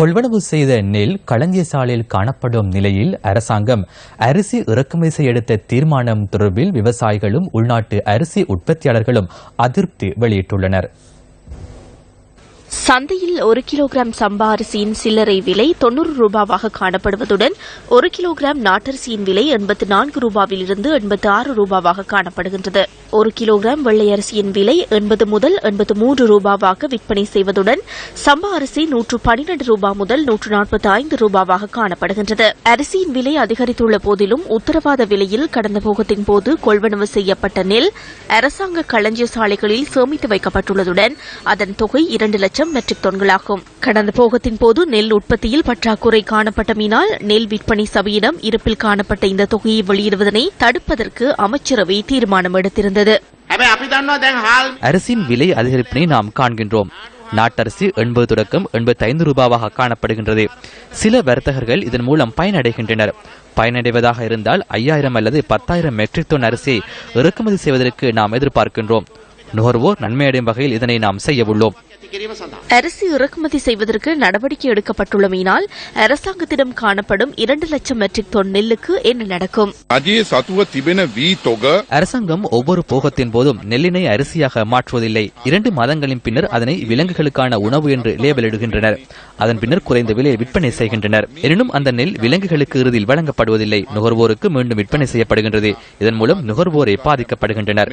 கொள்வனவு செய்த நெல் களஞ்சியசாலையில் காணப்படும் நிலையில் அரசாங்கம் அரிசி இறக்குமதி செய்ய எடுத்த தீர்மானம் தொடர்பில் விவசாயிகளும் உள்நாட்டு அரிசி உற்பத்தியாளர்களும் அதிருப்தி வெளியிட்டுள்ளனர். சந்தையில் ஒரு கிலோகிராம் சம்பா அரிசியின் சில்லறை விலை தொன்னூறு ரூபாவாக காணப்படுவதுடன் ஒரு கிலோகிராம் நாட்டரிசியின் விலை எண்பத்து நான்கு ரூபாவிலிருந்து எண்பத்து ஆறு ரூபாவாக காணப்படுகின்றது. ஒரு கிலோகிராம் வெள்ளை அரிசியின் விலை எண்பது முதல் எண்பத்து மூன்று ரூபாவாக விற்பனை செய்வதுடன் சம்பா அரிசி நூற்று பனிரண்டு ரூபாய் முதல் நூற்று நாற்பத்தி ஐந்து ரூபாவாக காணப்படுகின்றது. அரிசியின் விலை அதிகரித்துள்ள போதிலும் உத்தரவாத விலையில் கடந்த போகத்தின் போது கொள்வனவு செய்யப்பட்ட நெல் அரசாங்க களஞ்சிய சாலைகளில் சேமித்து வைக்கப்பட்டுள்ளதுடன் அதன் தொகை இரண்டு லட்சம் லட்சம் மெட்ரிக் டன்களாகும் கடந்த போகத்தின் போது நெல் உற்பத்தியில் பற்றாக்குறை காணப்பட்டமையினால் நெல் விற்பனை சபையிடம் இருப்பில் காணப்பட்ட இந்த தொகையை வெளியிடுவதனை தடுப்பதற்கு அமைச்சரவை தீர்மானம் எடுத்திருந்தது. அரிசியின் விலை அதிகரிப்பினை நாம் காண்கின்றோம். நாட்டரசி எண்பது தொடக்கம் எண்பத்தி ஐந்து ரூபாவாக காணப்படுகின்றது. சில வர்த்தகர்கள் இதன் மூலம் பயனடைகின்றனர். பயனடைவதாக இருந்தால் ஐயாயிரம் அல்லது பத்தாயிரம் மெட்ரிக் டன் அரிசியை இறக்குமதி செய்வதற்கு நாம் எதிர்பார்க்கின்றோம். நுகர்வோர் நன்மையடையும் வகையில் இதனை நாம் செய்யவுள்ளோம் அரிசி இறக்குமதி செய்வதற்கு நடவடிக்கை எடுக்கப்பட்டுள்ளமையினால் அரசாங்கத்திடம் காணப்படும் இரண்டு லட்சம் மெட்ரிக் தொன் நெல்லுக்கு என்ன நடக்கும்? அரசாங்கம் ஒவ்வொரு போகத்தின் போதும் நெல்லினை அரிசியாக மாற்றுவதில்லை. இரண்டு மாதங்களின் பின்னர் அதனை விலங்குகளுக்கான உணவு என்று லேபலிடுகின்றனர் அதன் பின்னர் குறைந்த விலையை விற்பனை செய்கின்றனர். எனினும் அந்த நெல் விலங்குகளுக்கு இறுதியில் வழங்கப்படுவதில்லை. நுகர்வோருக்கு மீண்டும் விற்பனை செய்யப்படுகின்றது. இதன் மூலம் நுகர்வோரை பாதிக்கப்படுகின்றனர்.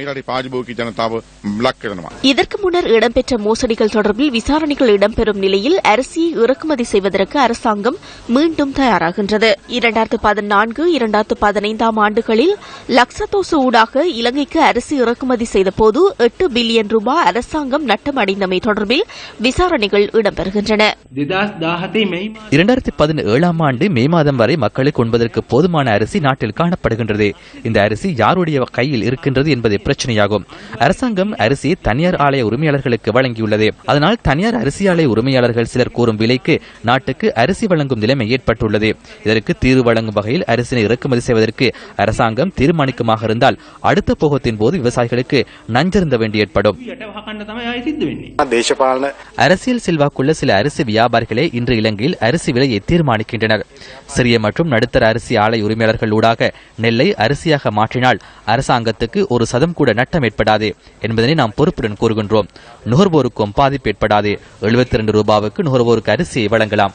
இதற்கு முன்னர் இடம்பெற்ற மோசடிகள் தொடர்பாக தொடர்பில் விசாரணைகள் இடம்பெறும் நிலையில் அரிசியை இறக்குமதி செய்வதற்கு அரசாங்கம் மீண்டும் தயாராகின்றது. இரண்டாயிரத்து பதினான்கு இரண்டாயிரத்து பதினைந்தாம் ஆண்டுகளில் லக்சத்தோசு ஊடாக இலங்கைக்கு அரிசி இறக்குமதி செய்தபோது எட்டு பில்லியன் ரூபாய் அரசாங்கம் நட்டம் தொடர்பில் விசாரணைகள் இடம்பெறுகின்றன. இரண்டாயிரத்தி பதினேழாம் ஆண்டு மே மாதம் வரை மக்களுக்கு உண்பதற்கு போதுமான அரிசி நாட்டில் காணப்படுகின்றது. இந்த அரிசி யாருடைய கையில் இருக்கின்றது என்பது பிரச்சனையாகும். அரசாங்கம் அரிசியை தனியார் ஆலய உரிமையாளர்களுக்கு வழங்கியுள்ளது. அதனால் தனியார் அரிசி ஆலை உரிமையாளர்கள் சிலர் கூறும் விலைக்கு நாட்டுக்கு அரிசி வழங்கும் நிலைமை ஏற்பட்டுள்ளது. இதற்கு தீர்வு வழங்கும் வகையில் அரிசினை இறக்குமதி செய்வதற்கு அரசாங்கம் தீர்மானிக்குமாக இருந்தால் அடுத்த போகத்தின் போது விவசாயிகளுக்கு நஞ்சிருந்த வேண்டி ஏற்படும். அரசியல் செல்வாக்குள்ள சில அரிசி வியாபாரிகளே இன்று இலங்கையில் அரிசி விலையை தீர்மானிக்கின்றனர். சிறிய மற்றும் நடுத்தர அரிசி ஆலை உரிமையாளர்கள் ஊடாக நெல்லை அரிசியாக மாற்றினால் அரசாங்கத்துக்கு ஒரு சதம் கூட நட்டம் ஏற்படாது என்பதனை நாம் பொறுப்புடன் கூறுகின்றோம். நுகர்வோருக்கும் பாதிப்பு பாதிப்பு ஏற்படாது எழுபத்தி இரண்டு ரூபாவுக்கு நுகர்வோருக்கு அரிசி வழங்கலாம்.